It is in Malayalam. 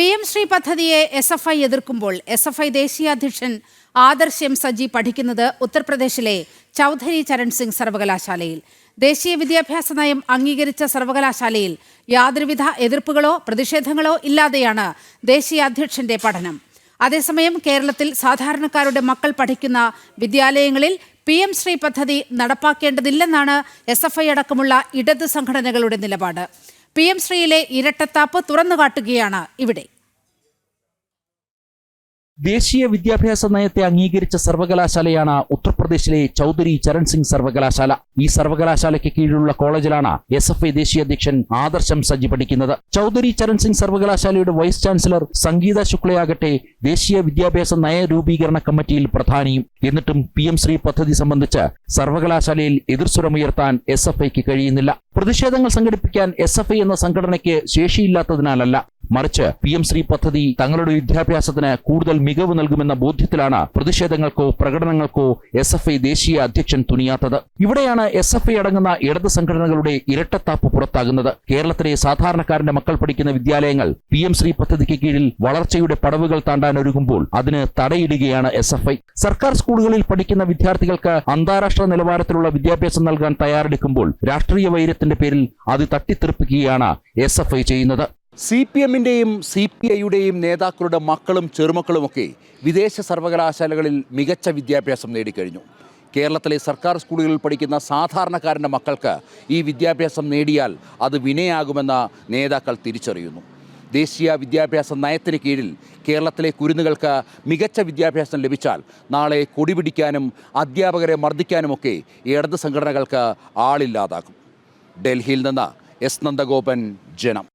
പി എം ശ്രീ പദ്ധതിയെ എസ് എഫ് ഐ എതിർക്കുമ്പോൾ എസ് എഫ് ഐ ദേശീയ അധ്യക്ഷൻ ആദർശ് എം സജി പഠിക്കുന്നത് ഉത്തർപ്രദേശിലെ ചൗധരി ചരൺ സിംഗ് സർവകലാശാലയിൽ. ദേശീയ വിദ്യാഭ്യാസ നയം അംഗീകരിച്ച സർവകലാശാലയിൽ യാതൊരുവിധ എതിർപ്പുകളോ പ്രതിഷേധങ്ങളോ ഇല്ലാതെയാണ് ദേശീയ അധ്യക്ഷന്റെ പഠനം. അതേസമയം കേരളത്തിൽ സാധാരണക്കാരുടെ മക്കൾ പഠിക്കുന്ന വിദ്യാലയങ്ങളിൽ പി എം ശ്രീ പദ്ധതി നടപ്പാക്കേണ്ടതില്ലെന്നാണ് എസ് എഫ് ഐ അടക്കമുള്ള ഇടത് സംഘടനകളുടെ നിലപാട്. പി എം ശ്രീയിലെ ഇരട്ടത്താപ്പ് തുറന്നുകാട്ടുകയാണ് ഇവിടെ. ദേശീയ വിദ്യാഭ്യാസ നയത്തെ അംഗീകരിച്ച സർവകലാശാലയാണ് ഉത്തർപ്രദേശിലെ ചൗധരി ചരൺ സിംഗ് സർവകലാശാല. ഈ സർവകലാശാലയ്ക്ക് കീഴിലുള്ള കോളേജിലാണ് എസ് എഫ് ഐ ദേശീയ അധ്യക്ഷൻ ആദർശം സജ്ജി പഠിക്കുന്നത് ചൗധരി ചരൺ സിംഗ് സർവകലാശാലയുടെ വൈസ് ചാൻസലർ സംഗീത ശുക്ലയാകട്ടെ ദേശീയ വിദ്യാഭ്യാസ നയ രൂപീകരണ കമ്മിറ്റിയിൽ പ്രധാനിയും. എന്നിട്ടും പി എം ശ്രീ പദ്ധതി സംബന്ധിച്ച് സർവകലാശാലയിൽ എതിർസ്വരമുയർത്താൻ എസ് എഫ് ഐക്ക് കഴിയുന്നില്ല. പ്രതിഷേധങ്ങൾ സംഘടിപ്പിക്കാൻ എസ് എഫ് ഐ എന്ന സംഘടനയ്ക്ക് ശേഷിയില്ലാത്തതിനാലല്ല. മറിച്ച് പി എം ശ്രീ പദ്ധതി തങ്ങളുടെ വിദ്യാഭ്യാസത്തിന് കൂടുതൽ മികവ് നൽകുമെന്ന ബോധ്യത്തിലാണ് പ്രതിഷേധങ്ങൾക്കോ പ്രകടനങ്ങൾക്കോ എസ് എഫ് ഐ ദേശീയ അധ്യക്ഷൻ തുനിയാത്തത്. ഇവിടെയാണ് എസ് എഫ് ഐ അടങ്ങുന്ന ഇടത് സംഘടനകളുടെ ഇരട്ടത്താപ്പ് പുറത്താകുന്നത്. കേരളത്തിലെ സാധാരണക്കാരന്റെ മക്കൾ പഠിക്കുന്ന വിദ്യാലയങ്ങൾ പി എം ശ്രീ പദ്ധതിക്ക് കീഴിൽ വളർച്ചയുടെ പടവുകൾ താണ്ടാൻ ഒരുങ്ങുമ്പോൾ അതിന് തടയിടുകയാണ് എസ് എഫ് ഐ. സർക്കാർ സ്കൂളുകളിൽ പഠിക്കുന്ന വിദ്യാർത്ഥികൾക്ക് അന്താരാഷ്ട്ര നിലവാരത്തിലുള്ള വിദ്യാഭ്യാസം നൽകാൻ തയ്യാറെടുക്കുമ്പോൾ രാഷ്ട്രീയ വൈരത്തിന്റെ പേരിൽ അത് തട്ടിത്തെറിപ്പിക്കുകയാണ് എസ് എഫ് ഐ ചെയ്യുന്നത്. സി പി എമ്മിന്റെയും സി പി ഐയുടെയും നേതാക്കളുടെ മക്കളും ചെറുമക്കളുമൊക്കെ വിദേശ സർവകലാശാലകളിൽ മികച്ച വിദ്യാഭ്യാസം നേടിക്കഴിഞ്ഞു. കേരളത്തിലെ സർക്കാർ സ്കൂളുകളിൽ പഠിക്കുന്ന സാധാരണക്കാരന്റെ മക്കൾക്ക് ഈ വിദ്യാഭ്യാസം നേടിയാൽ അത് വിനയാകുമെന്ന നേതാക്കൾ തിരിച്ചറിയുന്നു. ദേശീയ വിദ്യാഭ്യാസ നയത്തിന് കീഴിൽ കേരളത്തിലെ കുരുന്നുകൾക്ക് മികച്ച വിദ്യാഭ്യാസം ലഭിച്ചാൽ നാളെ കൊടിപിടിക്കാനും അധ്യാപകരെ മർദ്ദിക്കാനുമൊക്കെ ഇടത് സംഘടനകൾക്ക് ആളില്ലാതാക്കും ഡൽഹിയിൽ നിന്ന് എസ് നന്ദഗോപൻ ജനം.